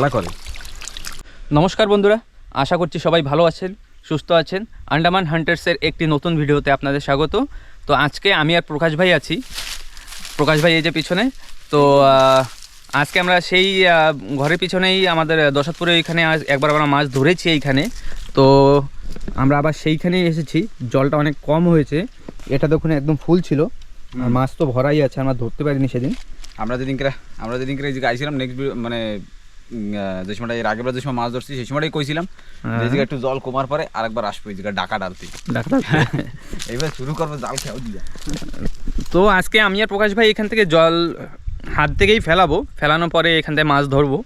খেলা করে। নমস্কার বন্ধুরা আশা করছি সবাই ভালো আছেন সুস্থ আছেন। আন্ডামান হান্টার্সের একটি নতুন ভিডিওতে আপনাদের স্বাগত। তো আজকে আমি আর প্রকাশ ভাই আছি। প্রকাশ ভাই এই যে পিছনে তো আজকে আমরা সেই ঘরের পিছনেই আমাদের দশাতপুরে ওইখানে আজ একবার আমরা মাছ ধরেছি এইখানে। তো আমরা আবার সেইখানেই এসেছি। জলটা অনেক কম হয়েছে। এটা দেখুন একদম ফুল ছিল। আর মাছ তো ভরাই আছে আমরা ধরতে পারিনি সেদিন। আমরা যেদিনকে আমরা যেদিনকে গাইছিলাম নেক্সট মানে যে সময়টা এর আগের বার যে সময় মাছ ধরছি সেই সময়টাই কইছিলাম যে জায়গায় একটু জল কমার পরে আরেকবার আসব এই জায়গায় ডাকা ডালতে। এইবার শুরু করব জাল খেয়াও দিয়া তো আজকে আমি আর প্রকাশ ভাই এখান থেকে জল হাত থেকেই ফেলাবো ফেলানোর পরে এখান থেকে মাছ ধরবো।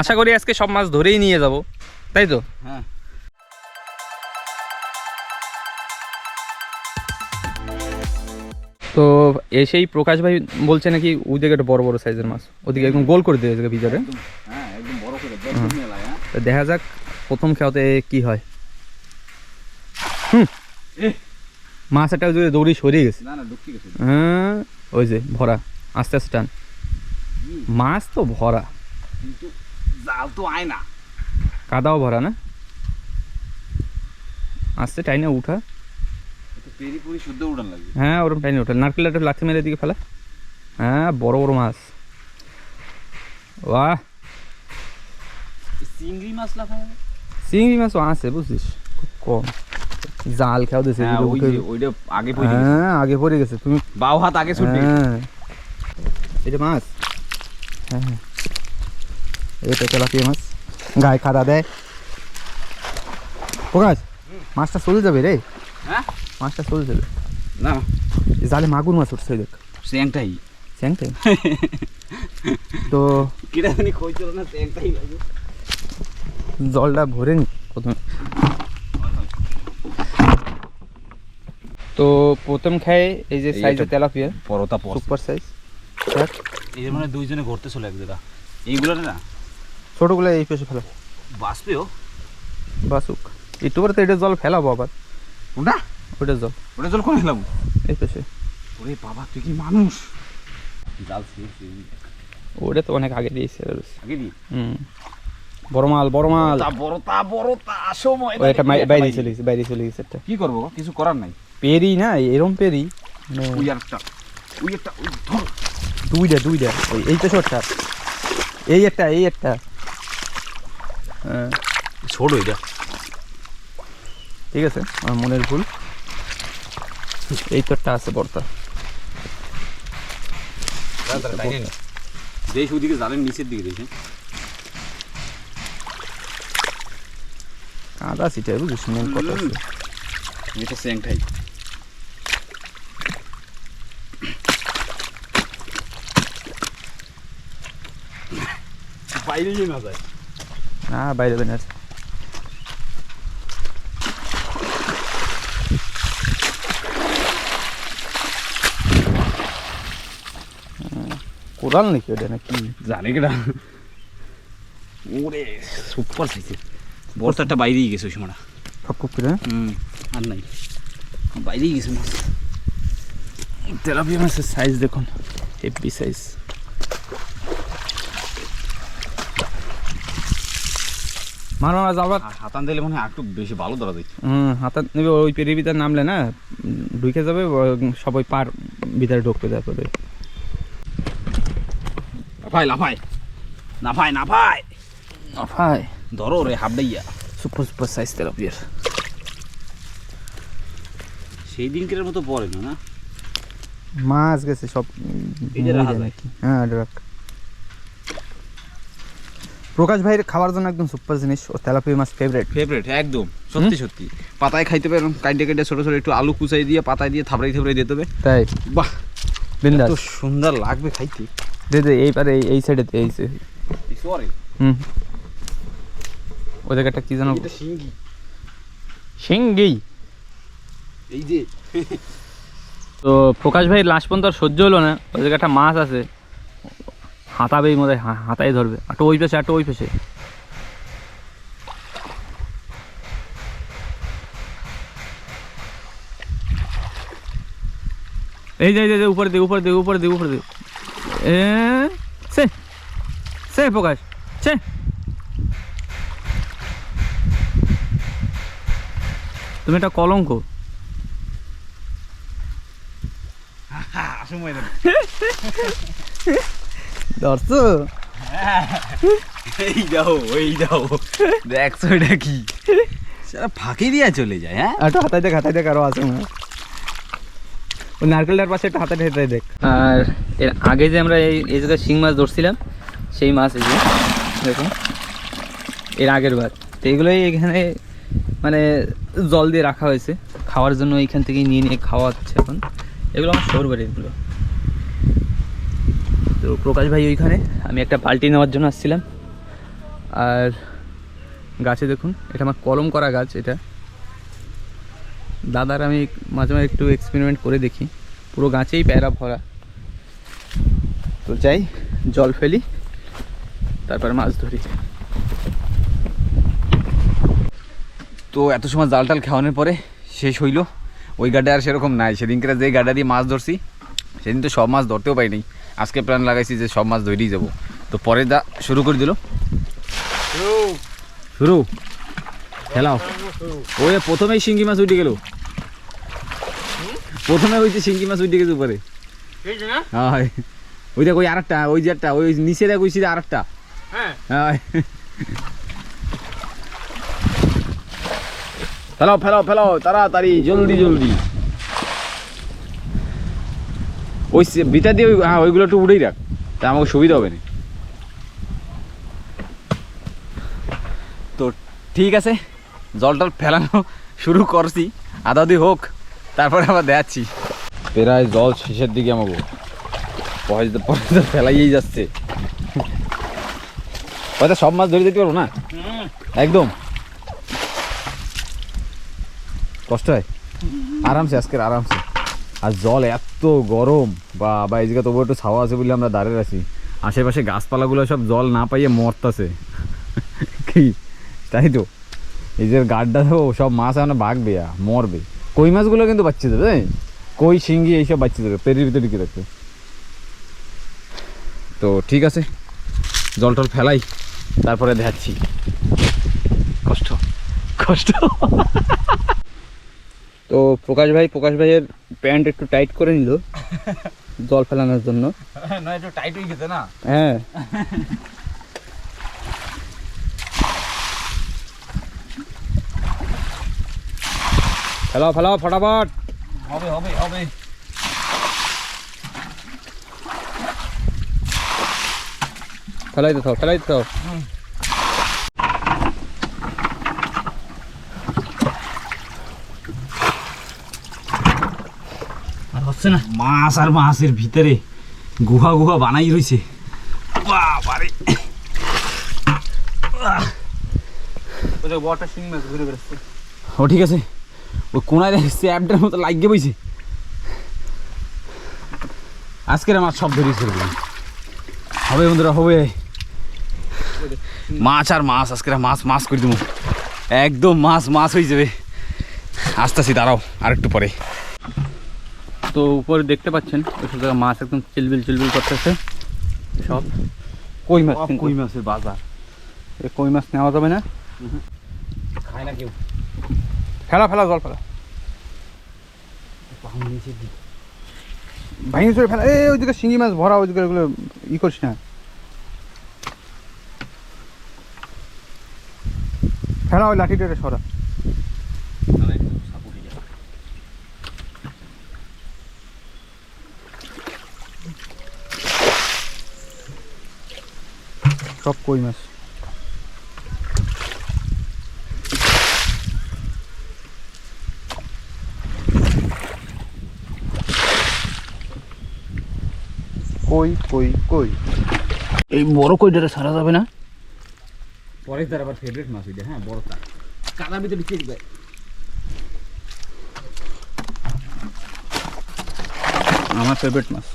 আশা করি আজকে সব মাছ ধরেই নিয়ে যাব। তাই তো? হ্যাঁ। তো এসেই প্রকাশ ভাই বলছে নাকি ওই জায়গাটা বড় বড় সাইজের মাছ ওদিকে একদম গোল করে দিয়েছে ভিতরে। হ্যাঁ একদম বড় করে জল মেলায় হ্যাঁ তো দেখা যাক প্রথম খেয়াতে কি হয়। হুম। মাছ একটা ওই যে দৌড়ি সরিয়ে গেছে। হ্যাঁ ওই যে ভরা আস্তে আস্তে টান। মাছ তো ভরা। কিন্তু জাল তো আয় না। কাদাও ভরা না। আস্তে টাইনে উঠা। হ্যাঁ ওরকম টাইনে ওঠা নারকেল একটা লাঠি মেরে দিকে ফেলা। হ্যাঁ বড় বড় মাছ। বাহ! চিংড়ি মাছ লাফায়? চিংড়ি মাছও আছে বুঝছিস? খুব কম। জাল খেয়াও দিছে হ্যাঁ ওইটা আগে পড়ে গেছে। হ্যাঁ আগে পড়ে গেছে তুমি বাও হাত আগে ছুটবে। হ্যাঁ। এটা মাছ। হ্যাঁ হ্যাঁ। এটা তেলাপিয়া মাছ। গায়ে খাদা দেয়। প্রকাশ মাছটা চলে যাবে রে। হ্যাঁ? মাছটা চলে যাবে। না। জালে মাগুর মাছ উঠছে দেখ। স্যাংটাই। স্যাংটাই? তো কিরা জানি কইছিল না স্যাংটাই লাগে জলটা ভরে নি প্রথমে। তো প্রথম খায় এই যে একটা- তেলাপিয়া। পরতা পর সুপার সাইজ এই মানে দুইজনে ঘুরতে চলে এক জায়গা। এইগুলো না ছোটোগুলো এই পেশে ফেলা। বাঁচবেও বাসুক একটু করে তো এটা জল ফেলাবো আবার। ওটা ওটা জল। ওটা জল কোন হেলাম এই পেশে। ওরে বাবা তুই কি মানুষ? জাল ওটা তো অনেক আগে দিয়েছে। আগে দি হুম। বড় মাল বড় মাল। তা বড় তা বড় তা সময় এটা বাইরে চলে গেছে বাইরে চলে গেছে একটা। কি করব কিছু করার নাই। পেরি না এরম পেরি। ওই একটা ওই একটা দুইটা দুইটা ওই এই পেশে এই একটা এই একটা। হ্যাঁ। ছোট এটা। ঠিক আছে আমার মনের ভুল। এই তো একটা আছে বর্তা দেশ ওদিকে জালের নিচের দিকে দেখেন কাদা সিটাই বুঝিস? মেন আছে এটা স্যাংটাই বাইরে না যায়। না বাইরে বেন আছে হুম, কোরাল নাকি ওটা নাকি? জানে কেটা ওরে সুপার সাইজের বর্তাটা বাইরেই গেছে ওই সময়টা। করে? হুম আর নাই। বাইরেই গেছে মাছ। তেলাপিয়া মাছের সাইজ দেখুন হেভি সাইজ মারো মাছ আবার হাতান দিলে মনে হয় একটু বেশি ভালো ধরা যায়। হুম হাতাত নেবে ওই পেরিয়ে ভিতরে নামলে না ঢুকে যাবে সবাই পার ভিতরে ঢুকতে তারপরে। লাফাই লাফাই নাফাই নাফাই হাই ধরো রে হাবডাইয়া। সুপার সুপার সাইজ তেলাপিয়ার সেই দিনকের মতো পড়ে না না? মাছ গেছে সব হ্যাঁ। প্রকাশ ভাইয়ের খাওয়ার জন্য একদম সুপার জিনিস ও তেলাপিয়া মাছ ফেভারিট ফেভারিট একদম। সত্যি সত্যি। পাতায় খাইতে পারেন কাইটে কাইটে ছোট ছোট একটু আলু কুচাই দিয়ে পাতায় দিয়ে থাবড়াই থাবড়াই দিতে হবে। তাই? বাহ! বিন্দাস। এত সুন্দর লাগবে খাইতে। দে দে এইবারে এই এই সাইডে এই সরি। হুম। ওই জায়গাটা কি জানো শিঙ্গি। সিঙ্গি এই যে। তো প্রকাশ ভাই লাস্ট পর্যন্ত আর সহ্য হলো না। ওই একটা মাছ আছে। হাতাবেই হয় হাতাই ধরবে। একটা ওই পেশে একটা ওই পেশে। এই যে এই যে, যে, উপরে দিকে উপরে দিকে উপরে দিকে উপরে দিকে। এ সে সে প্রকাশ। সে। তুমি একটা কলঙ্ক। সময় ধরছো এই যাও ওই যাও দেখছ এটা কি? সেটা ফাঁকি দিয়া চলে যায় হ্যাঁ? একটু হাতাই দেখ হাতাই দেখ আরও আছে ওই নারকেলটার পাশে একটা হাতাই দেখ আর এর আগে যে আমরা এই এই জায়গায় শিং মাছ ধরছিলাম সেই মাছ এই যে দেখুন এর আগের বার। তো এগুলোই এখানে মানে জল দিয়ে রাখা হয়েছে। খাওয়ার জন্য এইখান থেকেই নিয়ে নিয়ে খাওয়া হচ্ছে এখন। এগুলো আমার শোর বাড়ি এগুলো। তো প্রকাশ ভাই ওইখানে, আমি একটা বালতি নেওয়ার জন্য আসছিলাম। আর গাছে দেখুন, এটা আমার কলম করা গাছ এটা। দাদার আমি মাঝে মাঝে একটু এক্সপেরিমেন্ট করে দেখি। পুরো গাছেই প্যারা ভরা। তো যাই, জল ফেলি, তারপর মাছ ধরি। তো এত সময় জাল টাল খাওয়ানোর পরে শেষ হইল। ওই গাডে আর সেরকম নাই। সেদিনকে যে গাডা দিয়ে মাছ ধরছি সেদিন তো সব মাছ ধরতেও পাইনি আজকে প্ল্যান লাগাইছি যে সব মাছ ধরেই যাব। তো পরে দা শুরু করে দিল। শুরু। খেলাও। ওই প্রথমেই শিঙ্গি মাছ উঠে গেল। প্রথমে ওই যে শিঙ্গি মাছ উঠে গেছে উপরে। হয়। ওই দেখ ওই আরেকটা ওই যে একটা ওই নিচে দেখ ওই সিধে আরেকটা। হ্যাঁ হয় ফেলাও ফেলাও ফেলাও তাড়াতাড়ি জলদি জলদি। ওই ভিতর দিয়ে হ্যাঁ ওইগুলো একটু উড়েই রাখ তা আমাকে সুবিধা হবে না। তো ঠিক আছে জল টল ফেলানো শুরু করছি আদা দি হোক তারপরে আবার দেখাচ্ছি। প্রায় জল শেষের দিকে আমাকে। পরে তো ফেলাইয়েই যাচ্ছে। হয়তো সব মাছ ধরে দিতে পারব না? একদম। কষ্ট হয়? আরামসে, আজকের আরামসে। আর জল এত গরম। বা বা এই জায়গা তবু একটু ছাওয়া আছে বলে আমরা দাঁড়িয়ে আছি। আশেপাশে গাছপালাগুলো সব জল না পাইয়ে মরতাছে। কি? তাই তো? এই যে গাড্ডা দেবো সব মাছ এখন ভাগবে মরবে। কই মাছগুলো কিন্তু বাচ্চা দেবে কই শিঙ্গি এইসব বাচ্চা দেবে পেরির ভিতরে ঢুকে রাখবে তো ঠিক আছে, জল টল ফেলাই, তারপরে দেখাচ্ছি। কষ্ট কষ্ট। তো প্রকাশ ভাই প্রকাশ ভাইয়ের প্যান্ট একটু টাইট করে নিল জল ফেলানোর জন্য। না একটু টাইট হয়ে গেছে না? হ্যাঁ। ফেলাও ফেলাও ফটাফট। হবে হবে হবে। ফেলাই দিতে ফেলাই দিতে হচ্ছে না? মাছ আর মাছের ভিতরে গুহা গুহা বানাই রয়েছে বাবারে। ওই শিং মাছ ঘুরে বেড়াচ্ছে। ও ঠিক আছে। ওই কোনায় স্যাপটার মতো লাগিয়ে বইছে। আজকের মাছ সব ধরিয়ে ছেড়ে হবে বন্ধুরা হবে। মাছ আর মাছ আজকের মাছ মাছ করে দেবো। একদম মাছ মাছ হয়ে যাবে। আসতেছি দাঁড়াও আর একটু পরে। তো উপরে দেখতে পাচ্ছেন ওইসব জায়গায় মাছ একদম চিলবিল চিলবিল করতেছে। সব কই মাছ কই মাছের বাজার। এ কই মাছ নেওয়া যাবে না? খায় না কেউ। ফেলা ফেলা জল ফেলা। ভাঙি চড়ে ফেলা। ওইদিকে শিঙি মাছ ভরা ওইদিকে ওগুলো ই করিস না। ফেলা ওই লাঠিটা সরা। সব কই মাছ? কই কই কই? এই বড় কইটারে সারা যাবে না? পরে তার আবার ফেভারিট মাছ ওইটা হ্যাঁ বড় তার। কাদার ভিতরে ঠিক দেয় আমার ফেভারিট মাছ।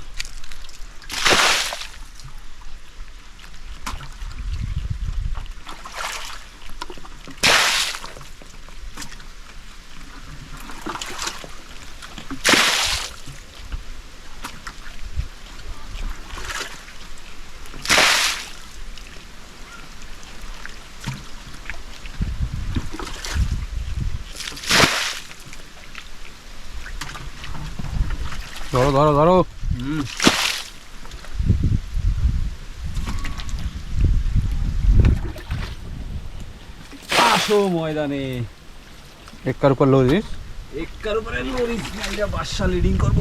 ধরো ধরো ধরো। আসো ময়দানে। একার উপর লরিস একার উপরে লরিস বাদশা লিডিং করব।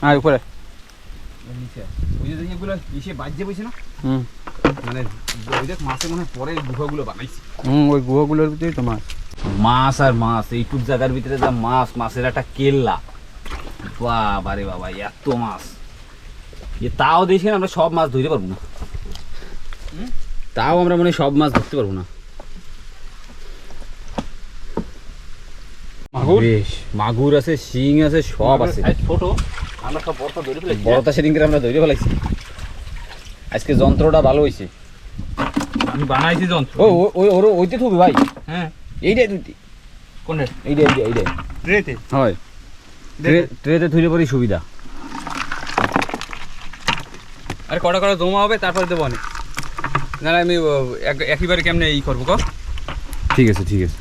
হ্যাঁ উপরে। নিচে। ওই যে এগুলো বইছে না? হুম। মানে ওই দেখ মাসে মনে হয় পরে গুহাগুলো বানাইছে। হুম ওই গুহাগুলোর ভিতরেই তো মাছ। মাছ আর মাছ এইটুক জায়গার ভিতরে যা মাছ মাছের একটা কেল্লা। বাবা রে বাবা এত মাছ। এ তাও দেখি না আমরা সব মাছ ধরতে পারব না। তাও আমরা মনে সব মাছ ধরতে পারব না। মাগুর? বেশ মাগুর আছে শিং আছে সব আছে। ছোট আমরা সব বড়টা ধরে ফেলেছি। বড়তা সেদিনকে আমরা ধরে ফেলাইছি আজকে যন্ত্রটা ভালো হয়েছে। আমি বানাইছি যন্ত্র। ও- ওই ওর ওইতে থবি ভাই। হ্যাঁ। এইটাই তুই কোনটা? এইটাই এইটাই এইটাই। ট্রেতে? হয়। পরেই সুবিধা। আরে কটা কটা জমা হবে তারপরে দেবো অনেক। না না, আমি একইবারে কেমনে ই করব ক? ঠিক আছে ঠিক আছে।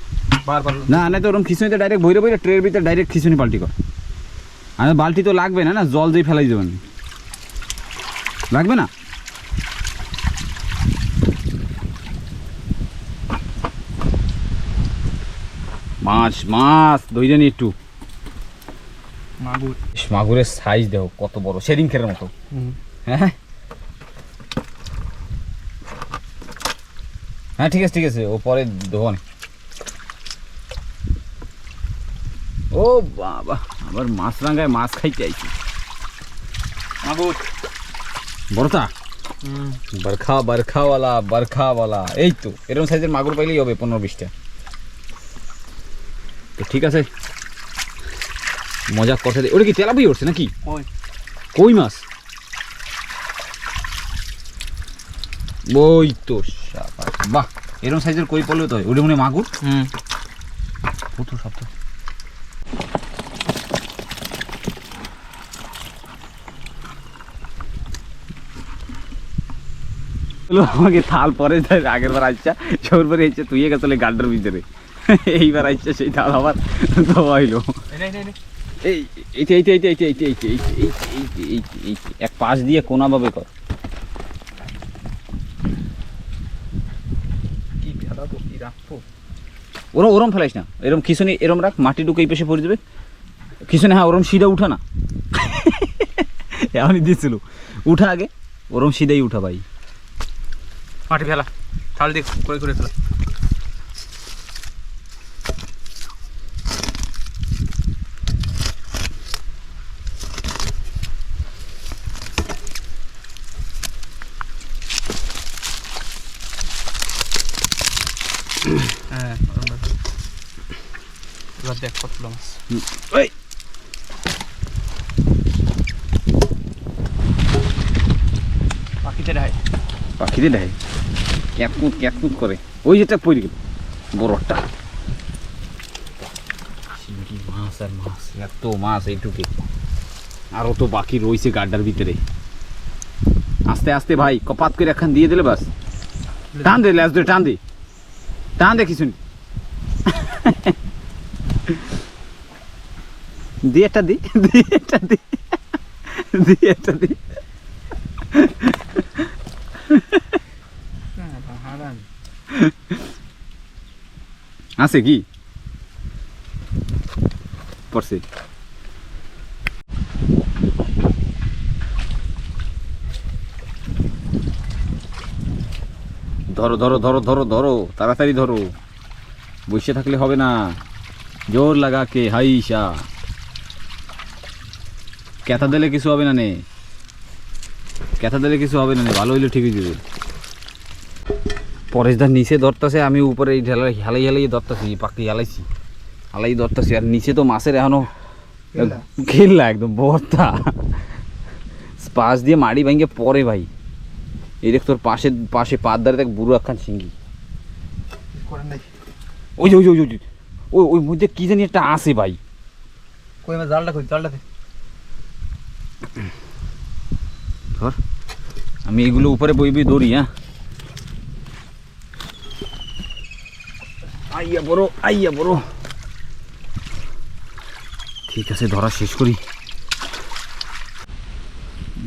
বারবার না না তো ওরকম খিচুনিতে ডাইরেক্ট বইরে বইরে ট্রের ভিতরে ডাইরেক্ট খিচুনি পাল্টি কর। আর বালতি তো লাগবে না না? জল দিয়ে ফেলাই দেবেন। লাগবে না? মাছ মাছ নি একটু। মাগুর। মাগুরের সাইজ দেখো কত বড়। সেদিন খেরের মতো। হ্যাঁ? হ্যাঁ ঠিক আছে ঠিক আছে। ও পরে দেবো ও বাবা আবার মাছ রাঙ্গায় মাছ খাইতে আইছি। মাগুর। বড়টা? বরখা বরখাওয়ালা বরখাওয়ালা। এই তো এরকম সাইজের মাগুর পাইলেই হবে পনেরো বিশটা। তো ঠিক আছে। মজা করতে দে ওটা কি তেলাপুই উঠছে নাকি? কই মাছ? ওই তো বাহ এরকম সাইজের কই পড়লেও তো? ওটা মনে মাগুর? হুম। সপ্তাহ আমাকে থাল পরে আগের বার আইসা সৌর পরে এসে তুই গেছিল গাড্ডার ভিতরে। এইবার আইসা সেই থাল আবার ধোয়াইলো এই নে, নে, নে। এই এইটা এইটা এইটা এইটা এইটা এইটা এইটা এইটা এইটা এইটা এইটা এক পাশ দিয়ে কোনাভাবে কর ওরম ওরম ফেলাইস না এরম খিচুনি এরম রাখ মাটি ঢুকে এই পেশে পড়ে যাবে খিচুনি হ্যাঁ ওরম সিধা উঠা না এমনই দিয়েছিল উঠা আগে ওরম সিধাই উঠা ভাই মাটি ফেলা তাহলে দিয়ে করে করে ফেলা হ্যাঁ ওরম ব্যাপার। এবার দেখ কতগুলো মাছ ওই পাখিতে রায় পাখিতে দেয় ক্যাতকুত ক্যাতকুত করে। ওই যেটা পড়ে গেল। বড়টা শিঙ্গি মাছ আর মাছ এত মাছ এইটুকে। আরও তো বাকি রয়েছে গাড্ডার ভিতরে। আস্তে আস্তে ভাই কপাত করে একখান দিয়ে দিলে বাস। টান দে ল্যাস ধরে টান দে। টান দে কিছু দি একটা দি দি একটা দি দি একটা দি। আছে কি? পড়ছে। ধরো ধরো ধরো ধরো ধরো, তাড়াতাড়ি ধরো। বসে থাকলে হবে না। জোর লাগা কে হাইসা ক্যাথা দিলে কিছু হবে না নে? ক্যাথা দিলে কিছু হবে না নে? ভালো হইলে ঠিকই দিবে। পরেশদার নিচে ধরতেছে আমি উপরে এই ঢেলাই হেলাই হেলাই ধরতেছি পাখি হেলাইছি। হালাই ধরতেছি আর নিচে তো মাছের এখনও খেললা একদম বর্তা পাশ দিয়ে মাড়ি ভাঙে পরে ভাই। এই দেখ তোর পাশে পাশে পাত ধারে দেখ বুড়ো একখান সিঙ্গি ওই ওই ওই ওই ওই ওই মধ্যে কি জানি একটা আসে ভাই। কই জালটা কই জালটা ধর। আমি এগুলো উপরে বই বই দৌড়ি হ্যাঁ? আইয়া বড় আইয়া বড় ঠিক আছে ধরা শেষ করি।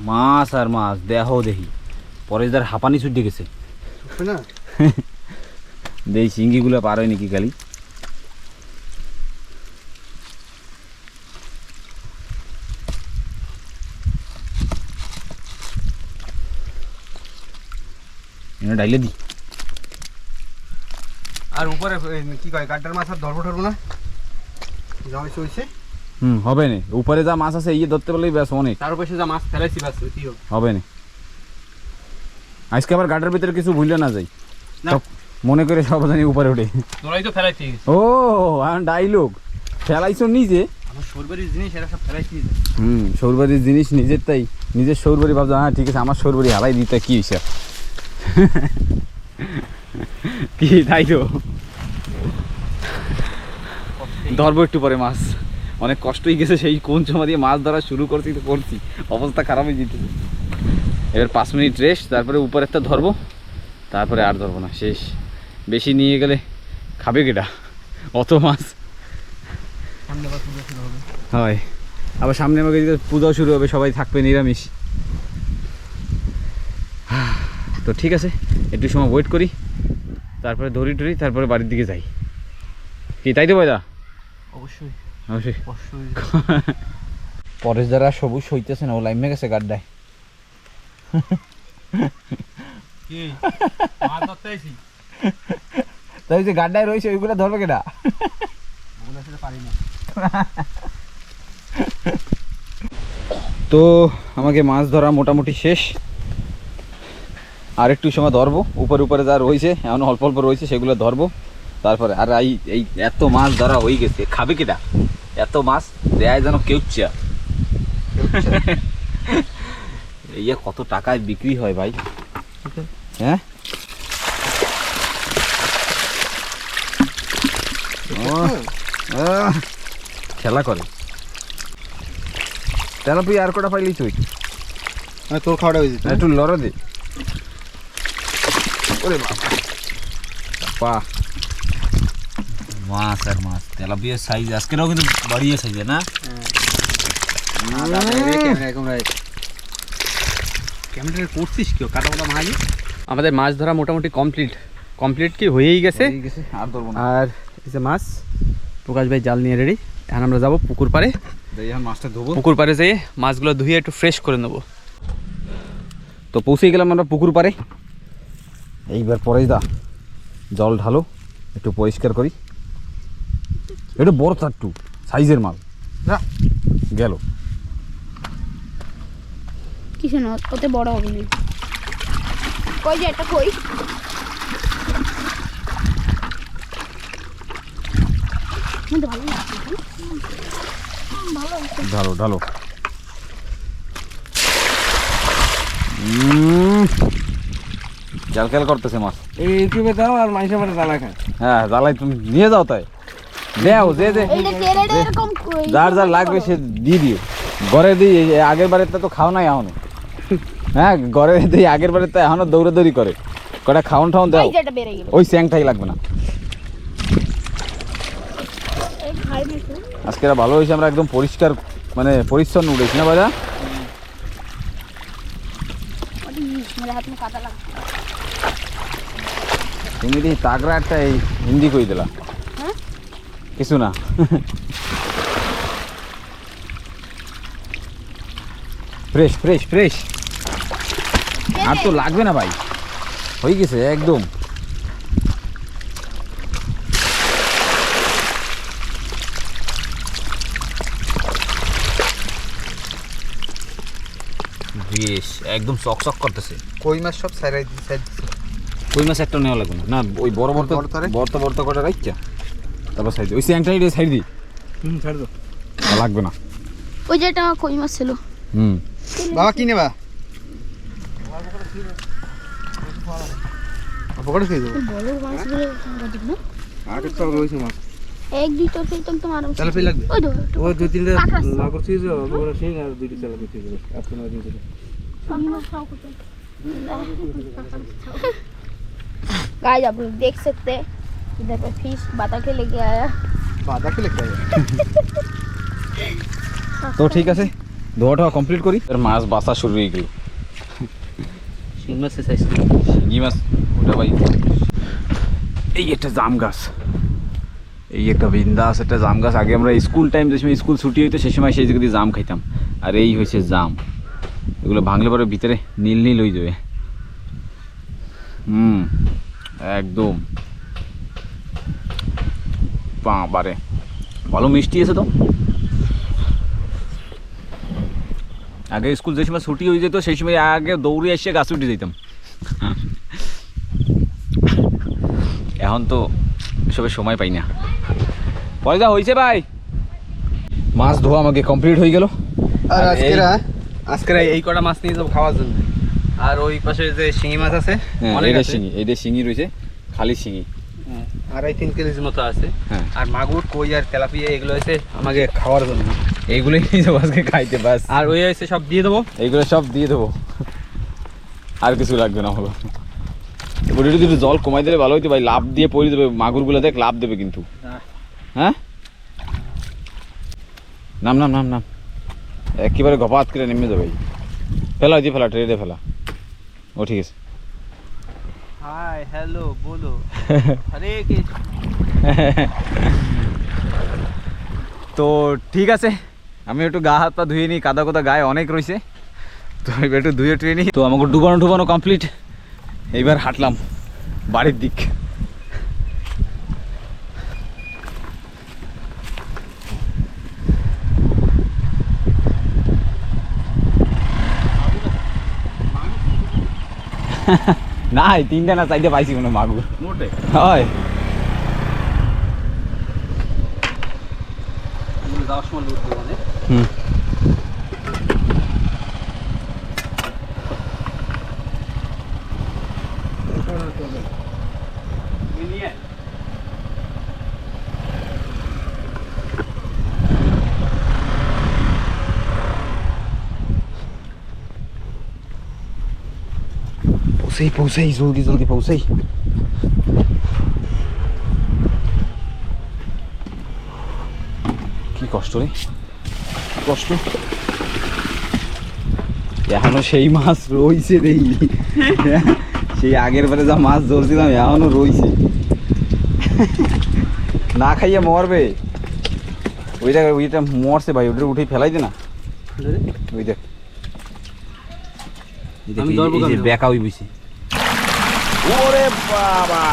মাছ আর মাছ দেহ দেখি পরেশদার হাঁপানি ছুটে গেছে। না দেই চিংড়িগুলো পার হয় নাকি খালি এনে ডাইলে দি আর উপরে কি কয় গাড্ডার মাছ আর ধরবো ধরবো না? জমে চলছে। হুম হবে না। উপরে যা মাছ আছে ইয়ে ধরতে পারলেই ব্যাস অনেক তার উপরে যা মাছ ফেলাইছি বাস কি হবে? হবে না। আজকে আবার গাটার ভিতরে কিছু ভুললে না যাই। মনে করে সব জানি উপরে উঠে। তোরাই তো ফেলাইছি ও এখন ডাইলগ ফেলাইছো নিজে? আমার সরবারির জিনিস এরা সব ফেলাইছি হুম সৌরবাড়ির জিনিস নিজের তাই। নিজের সৌরবাড়ি ভাবছ হ্যাঁ ঠিক আছে আমার সৌরবাড়ি হালাই দিতে কি হয়েছে কি তাই তো? ধরবো একটু পরে মাছ। অনেক কষ্টই গেছে সেই কোন সময় দিয়ে মাছ ধরা শুরু করছি তো করছি। অবস্থা খারাপ হয়ে যেতেছে এবার পাঁচ মিনিট রেস্ট তারপরে উপরে একটা ধরবো। তারপরে আর ধরবো না শেষ। বেশি নিয়ে গেলে খাবে কেটা অত মাছ। হয়। আবার সামনে আমাকে পূজাও শুরু হবে সবাই থাকবে নিরামিষ। তো ঠিক আছে একটু সময় ওয়েট করি তারপরে ধরি টরি তারপরে বাড়ির দিকে যাই। কি তাই তো ভাইদা অবশ্যই। অবশ্যই। পরেশ দ্বারা সবুজ হইতেছে না ও লাইমে গেছে গাড্ডায়। তাই যে গাড্ডায় রয়েছে ওইগুলো ধরবে কেটা তো আমাকে মাছ ধরা মোটামুটি শেষ। আর একটু সময় ধরবো উপরে উপরে যা রয়েছে এমন অল্প অল্প রয়েছে সেগুলো ধরবো। তারপরে আর এই এই এত মাছ ধরা হয়ে গেছে খাবে কিটা? এত মাছ দেয় যেন কেউচ্ছা ইয়ে কত টাকায় বিক্রি হয় ভাই। হ্যাঁ? খেলা করে। তেলাপি আর কটা পাইলি তুই? তোর খাওয়াটা হয়েছে একটু লড়া দে। ওরে বাবা বাহ। মাছ আর মাছ। তেলাপিয়ার সাইজ আজকেরও কিন্তু বাড়িয়ে সাইজে না? ক্যামেরা করছিস কেউ কাটা মোটা মাহালি আমাদের মাছ ধরা মোটামুটি কমপ্লিট কমপ্লিট কি হয়েই গেছে? আর ধরবো না। আর এই যে মাছ প্রকাশ ভাই জাল নিয়ে রেডি এখন আমরা যাব পুকুর পাড়ে। এখন মাছটা ধোবো। পুকুর পাড়ে যেয়ে মাছগুলো ধুয়ে একটু ফ্রেশ করে নেব। তো পৌঁছে গেলাম আমরা পুকুর পাড়ে। এইবার পরেই দা জল ঢালো একটু পরিষ্কার করি। এটা বড় চাট্টু সাইজের মাল। গেল। কিছু না ওতে বড় হবে না কই যে একটা কই? ঢালো ঢালো। জাল করতেছে মাছ। এই ইউটিউবে দাও আর মাইসে মানে জ্বালা খায়। হ্যাঁ জ্বালাই তুমি নিয়ে যাও তাই। দেও যে যে যার যার লাগবে সে দিয়ে দিও। ঘরে দিই আগের বারের তো খাও নাই এখনও। হ্যাঁ ঘরে দিই আগের বারের তো এখনও দৌড়াদৌড়ি করে। কটা খাওন ঠাউন দাও। ওই স্যাংটাই লাগবে না। এই আজকে ভালো হয়েছে আমরা একদম পরিষ্কার মানে পরিচ্ছন্ন উঠেছি না বাজা হাত কাটা লাগছে। তুমি দি তাগড়া একটা এই হিন্দি কই দিলা? হ্যাঁ? কিছু না। Fresh fresh fresh. আর তো লাগবে না ভাই। হয়ে গেছে একদম। বেশ একদম চকচক করতেছে। কই মাছ সব সাইড সাইড ওই মাছ একটা নেওয়া লাগবে না। না ওই বড় বড়? বড় বড় কটা রাখছা তারপর সাইড ওই স্যাংটাই সাইড দি। হুম ছাড় দাও লাগবে না। ওই যে একটা কই মাছ ছিল? হুম। বাবা কি নেবা? পকড়ে খেয়ে দেবো ওই বড় মাছগুলো গদিক না? রয়েছে মাছ। এক দুইটা ফেলতাম তো আরাম তাহলে ফেলে লাগবে? ওই ও দুই তিনটা। না করছিস ওগুলো সেই আর দুইটা চালা করছিস আপনার দিন गाइस आप लोग देख सकते हैं इधर पे फिश बाता के लेके आया বাদা খেলে খাবে তো ঠিক আছে ধোয়াটা কমপ্লিট করি এর মাছ বাসা শুরু হয়ে গেল শিং মাছের সাইজ শিঙি মাছ ওটা ভাই এই একটা জাম গাছ এই একটা বিন্দাস একটা জাম গাছ আগে আমরা স্কুল টাইম যে সময় স্কুল ছুটি হইতো সেই সময় সেই জায়গা দিয়ে জাম খাইতাম আর এই হয়েছে জাম এগুলো ভাঙলে পরে ভিতরে নীল নীল হয়ে যাবে হুম একদম। বারে ভালো মিষ্টি আছে তো। আগে স্কুল যে সময় ছুটি হয়ে যেত সেই সময় আগে দৌড়ে এসে গাছ উঠে যেতাম এখন তো এসবের সময় পাই না। পয়সা হয়েছে ভাই। মাছ ধোয়া আমাকে কমপ্লিট হয়ে গেল। আর আর আজকের এই- এই কটা মাছ নিয়ে যাব খাওয়ার জন্য। আর ওই পাশে যে শিঙি মাছ আছে হ্যাঁ এটা আছে। শিঙি এটা শিঙি রয়েছে খালি শিঙি। হ্যাঁ, আড়াই তিন কেজির মতো আছে। হ্যাঁ। আর মাগুর কই আর তেলাপিয়া এগুলো হচ্ছে আমাকে খাওয়ার জন্য। এইগুলোই আজকে খাইতে বাস। আর ওই হচ্ছে সব দিয়ে দেবো। এইগুলো সব দিয়ে দেবো। আর কিছু লাগবে না হলো। একটু একটু জল কমাই দিলে ভালো হইতো ভাই লাভ দিয়ে পড়ে দেবে মাগুরগুলো দেখ লাভ দেবে কিন্তু। হ্যাঁ। নাম নাম নাম নাম। একেবারে গপাত করে নেমে যাবে। ফেলা দিয়ে ফেলা ট্রেনে ফেলা। ও ঠিক আছে। হাই হ্যালো বলো আরে কি তো ঠিক আছে। আমি একটু গা হাত পা ধুয়ে নিই কাদা কোদা গায়ে অনেক রয়েছে তো আমি একটু ধুয়ে টুয়ে নিই তো আমাকে ডুবানো ডুবানো কমপ্লিট এইবার হাঁটলাম বাড়ির দিক। না এই তিনটা না চাইতে পাইছি কোনো মাগুর। মোটে? হয়। মানে হুম। পৌঁছেই পৌঁছেই জলদি জলদি পৌঁছেই। কি কষ্ট রে? কষ্ট? এখনও সেই মাছ রইছে রে। সেই আগের বারে যা মাছ ধরছিলাম এখনও রইছে। না খাইয়ে মরবে। ওইটা ওইটা মরছে ভাই ওটা উঠে ফেলাই দে না ওই দেখ। আমি ধরবো? বেকা ওই বুঝছি ওরে বাবা।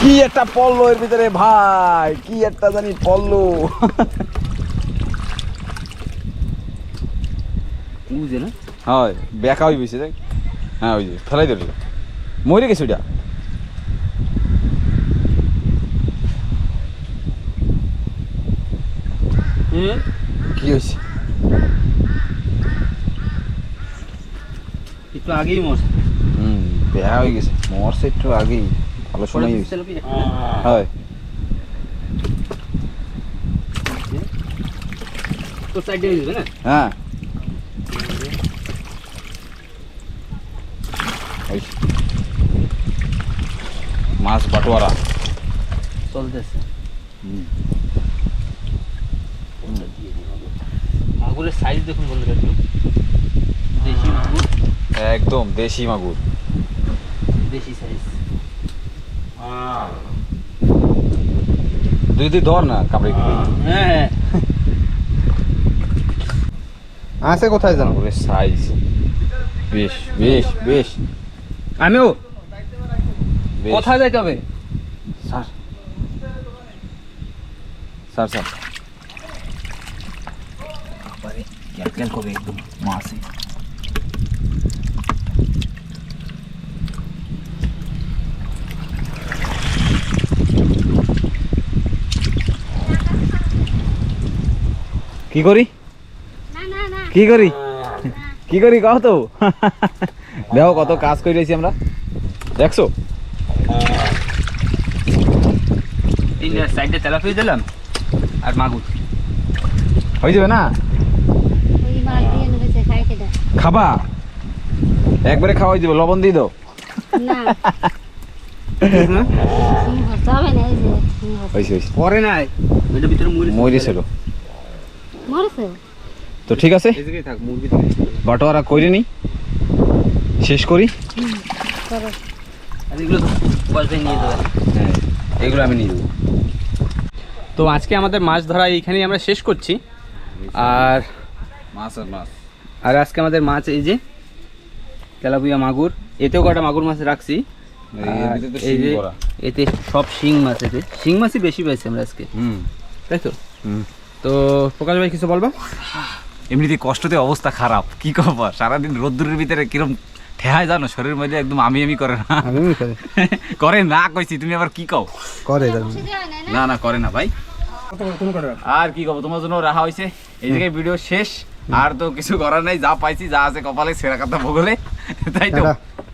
কি একটা পড়ল এর ভিতরে ভাই? কি একটা জানি পড়ল। বুঝে না? হয় বেকা হয়ে বসে দেখ। হ্যাঁ ওই যে ফেলাই দিল। মরে গেছে ওইটা। কি হয়েছে? একটু আগেই মশ বেহা হয়ে গেছে। মরছে একটু আগেই ভালো সময় হয়। হয়ে। হ্যাঁ। মাছ বাটোয়ারা। চলতেছে। মাগুরের সাইজ দেখুন বন্ধুরা একটু। দেশি মাগুর? একদম দেশি মাগুর। দেশি সাইজ দুই দুই ধর না কামড়ে হ্যাঁ আছে কোথায় জানো সাইজ বেশ বেশ বেশ। আমিও। কোথায় যাইতে হবে? Sir. Sir sir. Call call করে একদম মাসে। কি করি? না না না। কি করি? কি করি কও তো? দেখো কত কাজ করে রয়েছি আমরা। দেখছ? তেলাপি দিলাম আর মাগুর। হয়ে যাবে না? খাবা? একবারে খাওয়াই দেবো লবণ দিয়ে দাও। না। তুমি হতে হবে না এই যে তুমি হতে- হয়েছে হয়েছে। পরে নাই। মরে ছিল মরেছে? তো ঠিক আছে। এই জায়গায় থাক মুরগি থেকে বাটোয়ারা করে নি। শেষ করি। এগুলো হ্যাঁ এগুলো আমি নিয়ে দেবো তো আজকে আমাদের মাছ ধরা এইখানেই আমরা শেষ করছি। আর মাছ আর মাছ। আর আজকে আমাদের মাছ এই যে তেলাপুয়া মাগুর। এতেও কটা মাগুর মাছ রাখছি। এই যে এতে সব শিং মাছ এতে। শিং মাছই বেশি পাইছি আমরা আজকে। হুম। তাই তো? হুম। তো প্রকাশ ভাই কিছু বলবা? এমনিতে কষ্টতে অবস্থা খারাপ। কি করবা সারাদিন রোদ্দুরের ভিতরে কিরম ঠেহায় জানো? শরীরের মধ্যে একদম আমি আমি করে না। করে? না কইছি। তুমি আবার কি কও? করে না না। করে না ভাই। আর কি কব? তোমার জন্য রাখা হয়েছে এই জায়গায় ভিডিও শেষ। আর তো কিছু করার নাই। যা পাইছি যা আছে কপালে সেরা কথা ভোগলে। তাই তো।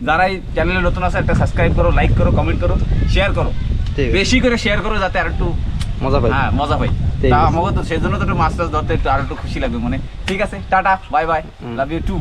যারা এই চ্যানেলে নতুন আছে একটা সাবস্ক্রাইব করো লাইক করো কমেন্ট করো শেয়ার করো। ঠিক বেশি করে শেয়ার করো যাতে আর একটু মজা পাই। হ্যাঁ মজা পাই। তা। আমাকে তো সেই জন্য তো একটু মাছ টাছ ধরতে একটু আর একটু খুশি লাগবে। মানে ঠিক আছে ta-ta bye bye love you too